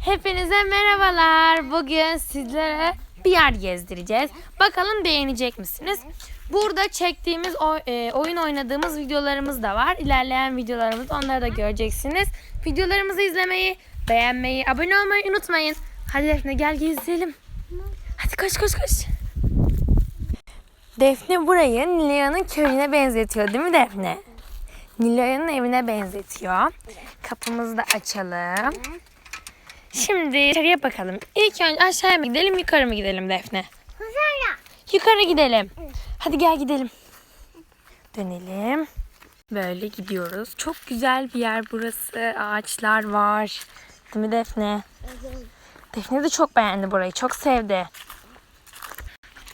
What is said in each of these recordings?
Hepinize merhabalar. Bugün sizlere bir yer gezdireceğiz. Bakalım beğenecek misiniz? Burada çektiğimiz, e, oyun oynadığımız videolarımız da var. İlerleyen videolarımızda onları da göreceksiniz. Videolarımızı izlemeyi, beğenmeyi, abone olmayı unutmayın. Hadi Defne gel gezelim. Hadi koş koş koş. Defne burayı Nilay'ın köyüne benzetiyor değil mi Defne? Nilay'ın evine benzetiyor. Kapımızı da açalım. Şimdi içeriye bakalım. İlk önce aşağıya mı gidelim yukarı mı gidelim Defne? Güzel Yukarı gidelim. Hadi gel gidelim. Dönelim. Böyle gidiyoruz. Çok güzel bir yer burası. Ağaçlar var. Değil mi Defne? Defne de çok beğendi burayı. Çok sevdi.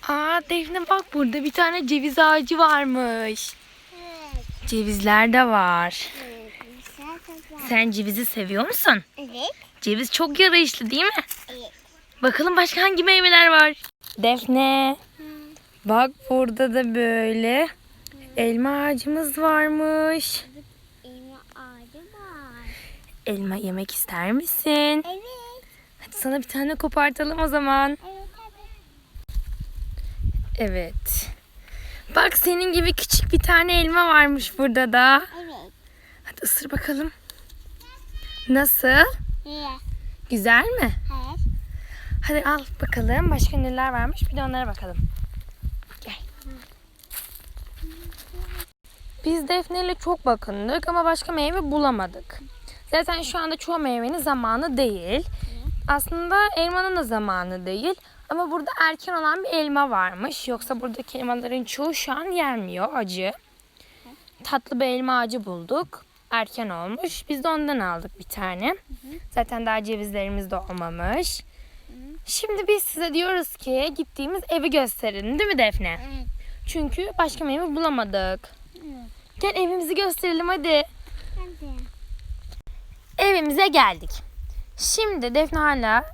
Aa Defne bak burada bir tane ceviz ağacı varmış. Evet. Cevizler de var. Evet. Sen cevizi seviyor musun? Evet. Ceviz çok yarayışlı değil mi? Evet. Bakalım başka hangi meyveler var? Defne. Bak burada da böyle elma ağacımız varmış. Elma ağacı var. Elma yemek ister misin? Evet. Hadi sana bir tane kopartalım o zaman. Evet. Bak senin gibi küçük bir tane elma varmış burada da. Evet. Hadi ısır bakalım. Nasıl? Evet. Güzel mi? Evet. Hadi al bakalım başka neler varmış bir de onlara bakalım. Gel. Biz Defne ile çok bakındık ama başka meyve bulamadık. Zaten şu anda çoğu meyvenin zamanı değil. Aslında elmanın da zamanı değil. Ama burada erken olan bir elma varmış. Yoksa buradaki elmaların çoğu şu an yenmiyor acı. Tatlı bir elma ağacı bulduk. Erken olmuş. Biz de ondan aldık bir tane. Zaten daha cevizlerimiz de olmamış. Şimdi biz size diyoruz ki gittiğimiz evi gösterin değil mi Defne? Evet. Çünkü başka meyve bulamadık. Evet. Gel evimizi gösterelim hadi. Hadi. Evimize geldik. Şimdi Defne hala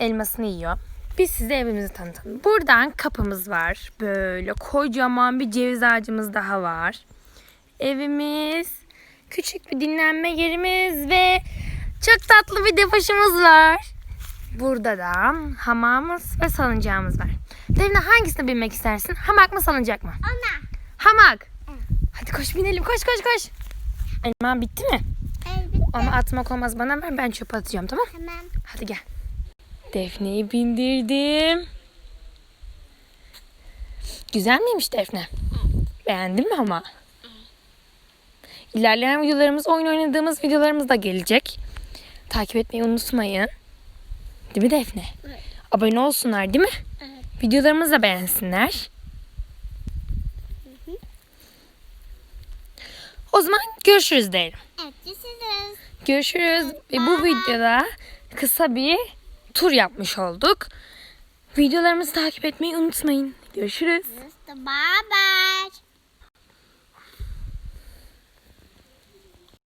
elmasını yiyor. Biz size evimizi tanıtalım. Buradan kapımız var. Böyle kocaman bir ceviz ağacımız daha var. Evimiz, küçük bir dinlenme yerimiz ve çok tatlı bir depoşumuz var. Burada da hamamımız ve salıncağımız var. Defne hangisine binmek istersin? Hamak mı salıncak mı? Ana. Hamak. Hadi koş binelim koş koş koş. Elma bitti mi? Evet. bitti. Ama atmak olmaz bana ver ben çöpe atacağım tamam Tamam. Hadi gel. Defne'yi bindirdim. Güzel miymiş Defne? Beğendin mi ama? İlerleyen videolarımız, oyun oynadığımız videolarımız da gelecek. Takip etmeyi unutmayın. Değil mi Defne? Evet. Abone olsunlar değil mi? Evet. Videolarımızı da beğensinler. O zaman görüşürüz diyelim. Evet. Görüşürüz. Görüşürüz. Ve bu videoda kısa bir tur yapmış olduk. Videolarımızı takip etmeyi unutmayın. Görüşürüz. Bye bye.